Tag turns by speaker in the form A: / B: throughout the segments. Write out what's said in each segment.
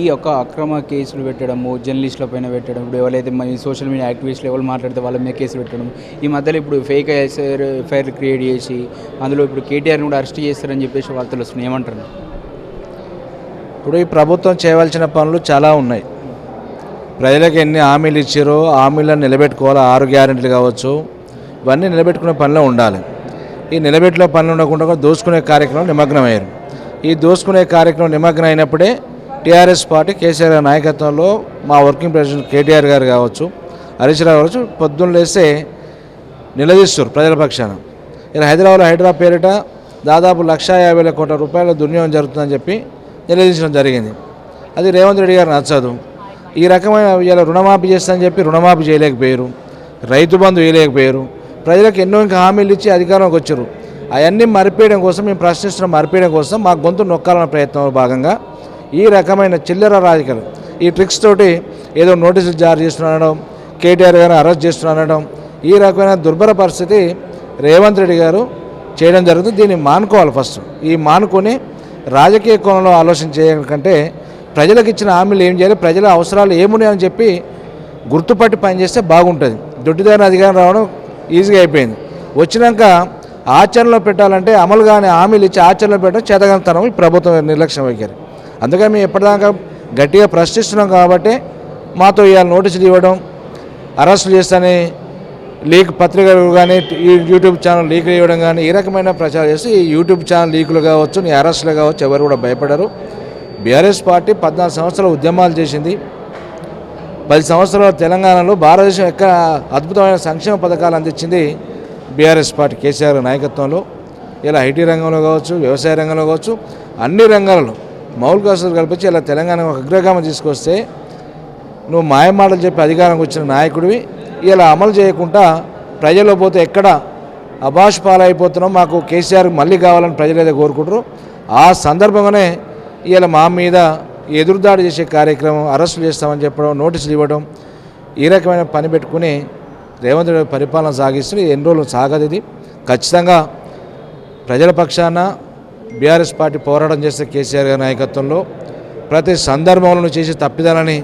A: ఈ యొక్క అక్రమ కేసులు పెట్టడము జర్నలిస్టుల పైన పెట్టడం ఇప్పుడు ఎవరైతే మన సోషల్ మీడియా యాక్టివిస్టులు ఎవరు మాట్లాడితే వాళ్ళ మీద కేసులు పెట్టడం ఈ మధ్యలో ఇప్పుడు ఫేక్ ఎఫ్ఐఆర్ క్రియేట్ చేసి అందులో ఇప్పుడు కేటీఆర్ని కూడా అరెస్ట్ చేస్తారని చెప్పేసి వార్తలు వస్తున్నాయి. ఏమంటారు?
B: ఇప్పుడు ఈ ప్రభుత్వం చేయవలసిన పనులు చాలా ఉన్నాయి. ప్రజలకు ఎన్ని హామీలు ఇచ్చారో హామీలను నిలబెట్టుకోవాలి ఆరు గ్యారెంటీలు కావచ్చు. ఇవన్నీ నిలబెట్టుకునే పనిలో ఉండాలి. ఈ నిలబెట్టుకునే పనులు ఉండకుండా కూడా దోసుకునే కార్యక్రమం నిమగ్నమయ్యారు. ఈ దోసుకునే కార్యక్రమం నిమగ్నం అయినప్పుడే టీఆర్ఎస్ పార్టీ కేసీఆర్ నాయకత్వంలో మా వర్కింగ్ ప్రెసిడెంట్ కేటీఆర్ గారు కావచ్చు హరీష్ రావు కావచ్చు పొద్దున్న లేస్తే నిలదీస్తారు ప్రజల పక్షాన. ఇలా హైదరాబాద్లో హైదరాబాద్ పేరిట దాదాపు లక్ష యాభై వేల కోట్ల రూపాయల దుర్నియోగం జరుగుతుందని చెప్పి నిలదీంచడం జరిగింది. అది రేవంత్ రెడ్డి గారు నచ్చదు. ఈ రకమైన ఇలా రుణమాఫీ చేస్తానని చెప్పి రుణమాఫీ చేయలేకపోయారు. రైతు బంధు వేయలేకపోయారు. ప్రజలకు ఎన్నో ఇంకా హామీలు ఇచ్చి అధికారంలోకి వచ్చారు. అవన్నీ మరిపేయడం కోసం మేము ప్రశ్నిస్తున్న మరిపేయడం కోసం మా గొంతు నొక్కాలన్న ప్రయత్నంలో భాగంగా ఈ రకమైన చిల్లర రాజకీయాలు. ఈ ట్రిక్స్ తోటి ఏదో నోటీసులు జారీ చేస్తున్నాడడం కేటీఆర్ గారు అరెస్ట్ చేస్తున్నాడడం ఈ రకమైన దుర్భర పరిస్థితి రేవంత్ రెడ్డి గారు చేయడం జరుగుతుంది. దీన్ని మానుకోవాలి ఫస్ట్. ఈ మానుకొని రాజకీయ కోణంలో ఆలోచన చేయకంటే ప్రజలకు ఇచ్చిన హామీలు ఏం చేయాలి ప్రజల అవసరాలు ఏమున్నాయని చెప్పి గుర్తుపట్టి పనిచేస్తే బాగుంటుంది. దొడ్డిదారిన అధికారం రావడం ఈజీగా అయిపోయింది. వచ్చినాక ఆచరణలో పెట్టాలంటే అమలు కాని హామీలు ఇచ్చి ఆచరణలో పెట్టడం చేతగలుగుతాం ఈ ప్రభుత్వం నిర్లక్ష్యం వైఖరి అందుకని మేము ఎప్పటిదాకా గట్టిగా ప్రశ్నిస్తున్నాం కాబట్టి మాతో ఇవాళ నోటీసులు ఇవ్వడం అరెస్టులు చేస్తానే లీక్ పత్రికలు కానీ యూట్యూబ్ ఛానల్ లీకులు ఇవ్వడం కానీ ఈ రకమైన ప్రచారం చేసి ఈ యూట్యూబ్ ఛానల్ లీకులు కావచ్చు నీ అరెస్టులు కావచ్చు ఎవరు కూడా భయపడరు. బీఆర్ఎస్ పార్టీ పద్నాలుగు సంవత్సరాలు ఉద్యమాలు చేసింది. పది సంవత్సరాల తెలంగాణలో భారతదేశం ఎక్కడ అద్భుతమైన సంక్షేమ పథకాలు అందించింది బీఆర్ఎస్ పార్టీ కేసీఆర్ నాయకత్వంలో. ఇలా ఐటీ రంగంలో కావచ్చు వ్యవసాయ రంగంలో కావచ్చు అన్ని రంగాలలో మౌల్ కాసులు కల్పించి ఇలా తెలంగాణ ఒక అగ్రగామం తీసుకొస్తే నువ్వు మాయమాటలు చెప్పి అధికారంకి వచ్చిన నాయకుడివి. ఇలా అమలు చేయకుండా ప్రజల్లో పోతే ఎక్కడ అభాష్ పాలైపోతున్నాం మాకు కేసీఆర్ మళ్ళీ కావాలని ప్రజలు ఏదో కోరుకుంటారు. ఆ సందర్భంగానే ఇలా మా మీద ఎదురుదాడి చేసే కార్యక్రమం అరెస్టులు చేస్తామని చెప్పడం నోటీసులు ఇవ్వడం ఈ రకమైన పని పెట్టుకుని రేవంత్ రెడ్డి పరిపాలన సాగిస్తూ ఎన్ని రోజులు సాగదు ఇది. ఖచ్చితంగా ప్రజల పక్షాన బీఆర్ఎస్ పార్టీ పోరాటం చేస్తే కేసీఆర్ గారి నాయకత్వంలో ప్రతి సందర్భంలో చేసే తప్పిదాలని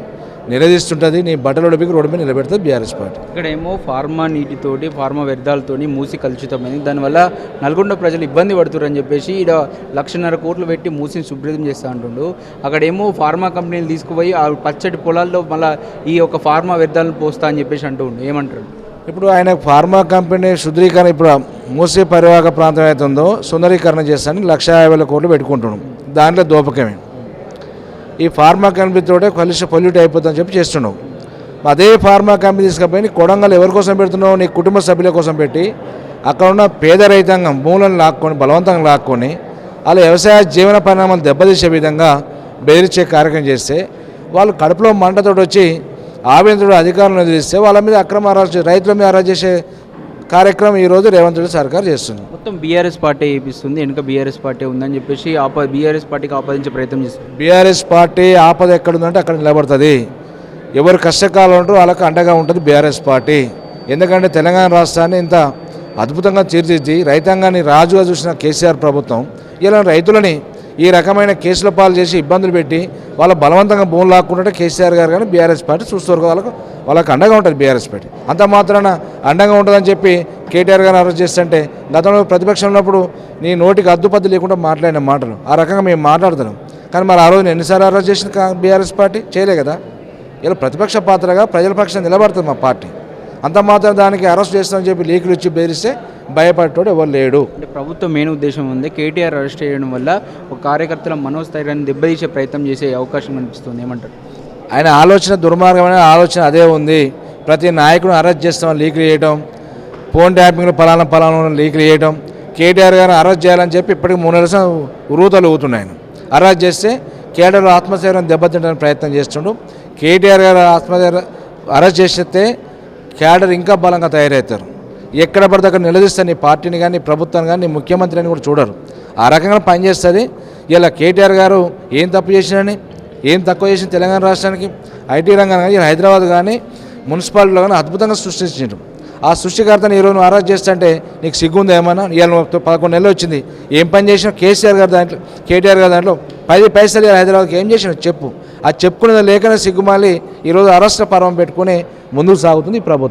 B: నిలదీస్తుంటుంది. నీ బట్టలు ఉడిపికి రోడ్డు మీద నిలబెడుతుంది బీఆర్ఎస్ పార్టీ.
A: ఇక్కడేమో ఫార్మా నీటితోటి ఫార్మా వ్యర్థాలతోని మూసి కలుషితమైంది. దానివల్ల నల్గొండ ప్రజలు ఇబ్బంది పడుతున్నారని చెప్పేసి ఇక్కడ లక్షన్నర కోట్లు పెట్టి మూసిని శుభ్రం చేస్తూ అంటుండు. అక్కడేమో ఫార్మా కంపెనీలు తీసుకుపోయి ఆ పచ్చటి పొలాల్లో మళ్ళీ ఈ యొక్క ఫార్మా వ్యర్థాలను పోస్తా అని చెప్పేసి అంటుండు. ఏమంటారు?
B: ఇప్పుడు ఆయన ఫార్మా కంపెనీ శుద్ధీకరణ ఇప్పుడు మూసీ పరివాహక ప్రాంతం అయితే ఉందో సుందరీకరణ చేస్తాను లక్ష యాభై వేల కోట్లు పెట్టుకుంటున్నాం. దాంట్లో దోపకమే. ఈ ఫార్మా కంపెనీతోటే కలిసి పొల్యూట్ అయిపోతుందని చెప్పి చేస్తున్నాం. అదే ఫార్మా కంపెనీ తీసుకుపోయి కొడంగల్ ఎవరి కోసం పెడుతున్నావు? నీ కుటుంబ సభ్యుల కోసం పెట్టి అక్కడ ఉన్న పేద రైతాంగం భూములను లాక్కొని బలవంతంగా లాక్కొని వాళ్ళ వ్యవసాయ జీవన పరిణామాలు దెబ్బతీసే విధంగా బెదిరించే కార్యక్రమం చేస్తే వాళ్ళు కడుపులో మంటతోటి వచ్చి ఆవేంద్రుడు అధికారులను ఎదిరిస్తే వాళ్ళ మీద అక్రమ అరెస్ట్ రైతుల మీద అరెస్ట్ చేసే కార్యక్రమం ఈరోజు రేవంత్ రెడ్డి సర్కార్ చేస్తుంది.
A: మొత్తం బీఆర్ఎస్ పార్టీ ఏపిస్తుంది వెనుక బీఆర్ఎస్ పార్టీ ఉందని చెప్పేసి ఆప బీఆర్ఎస్ పార్టీకి ఆపాదించే ప్రయత్నం చేస్తుంది.
B: బీఆర్ఎస్ పార్టీ ఆపద ఎక్కడుందంటే అక్కడ నిలబడుతుంది. ఎవరు కష్టకాలం ఉంటారో వాళ్ళకి అండగా ఉంటుంది బీఆర్ఎస్ పార్టీ. ఎందుకంటే తెలంగాణ రాష్ట్రాన్ని ఇంత అద్భుతంగా తీర్చిదిద్ది రైతాంగాన్ని రాజుగా చూసిన కేసీఆర్ ప్రభుత్వం ఇలా రైతులని ఈ రకమైన కేసుల పాలు చేసి ఇబ్బందులు పెట్టి వాళ్ళ బలవంతంగా బోన్ లాక్కుంటే కేసీఆర్ గారు కానీ బీఆర్ఎస్ పార్టీ చూస్తారు వాళ్ళకు. వాళ్ళకి అండగా ఉంటుంది బీఆర్ఎస్ పార్టీ. అంత మాత్రాన అండగా ఉంటుందని చెప్పి కేటీఆర్ గారిని అరెస్ట్ చేస్తుంటే గతంలో ప్రతిపక్షం ఉన్నప్పుడు నీ నోటికి అద్దుపద్దు లేకుండా మాట్లాడిన మాటలు. ఆ రకంగా మేము మాట్లాడుతున్నాం. కానీ మరి ఆ రోజు ఎన్నిసార్లు అరెస్ట్ చేసిన బీఆర్ఎస్ పార్టీ? చేయలే కదా. ఇలా ప్రతిపక్ష పాత్రగా ప్రజల పక్షం నిలబడుతుంది మా పార్టీ. అంత మాత్రం దానికి అరెస్ట్ చేస్తామని చెప్పి లీకులు ఇచ్చి బెదిరిస్తే భయపడేటోడు ఎవరు లేడు.
A: అంటే ప్రభుత్వం మెయిన్ ఉద్దేశం ఉంది. కేటీఆర్ అరెస్ట్ చేయడం వల్ల ఒక కార్యకర్తల మనోస్థైర్యాన్ని దెబ్బతీసే ప్రయత్నం చేసే అవకాశం కనిపిస్తుంది. ఏమంటారు?
B: ఆయన ఆలోచన దుర్మార్గమైన ఆలోచన అదే ఉంది. ప్రతి నాయకుడు అరెస్ట్ చేస్తామని లీకులు చేయడం ఫోన్ ట్యాపింగ్లో పలానా పలానా లీకులు చేయడం కేటీఆర్ గారిని అరెస్ట్ చేయాలని చెప్పి ఇప్పటికి మూడు నెలల ఉరువుతలు ఊతున్నాయి ఆయన. అరెస్ట్ చేస్తే కేటీఆర్ ఆత్మశైర్యం దెబ్బతింటానికి ప్రయత్నం చేస్తుండు. కేటీఆర్ గారు ఆత్మశైర్యం అరెస్ట్ చేస్తే క్యాడర్ ఇంకా బలంగా తయారవుతారు. ఎక్కడ పడితే అక్కడ నిలదీస్తారు నీ పార్టీని కానీ నీ ప్రభుత్వాన్ని కానీ నీ ముఖ్యమంత్రిని కూడా చూడరు. ఆ రకంగా పనిచేస్తుంది. ఇలా కేటీఆర్ గారు ఏం తప్పు చేసినని ఏం తక్కువ చేసిన తెలంగాణ రాష్ట్రానికి ఐటీ రంగం కానీ హైదరాబాద్ కానీ మున్సిపాలిటీలో కానీ అద్భుతంగా సృష్టించారు ఆ సృష్టికర్తను ఈరోజు నువ్వు అరెస్ట్ చేస్తుంటే నీకు సిగ్గుందా ఏమన్నా? ఇవాళ పదకొండు నెలలు వచ్చింది. ఏం పని చేసినా కేసీఆర్ గారు దాంట్లో కేటీఆర్ గారు దాంట్లో పది పైసలు హైదరాబాద్కి ఏం చేసినా చెప్పు. అది చెప్పుకునేది లేకనే సిగ్గుమాలి ఈరోజు అరెస్ట్ పర్వం పెట్టుకుని ముందుకు సాగుతుంది ఈ ప్రభుత్వం.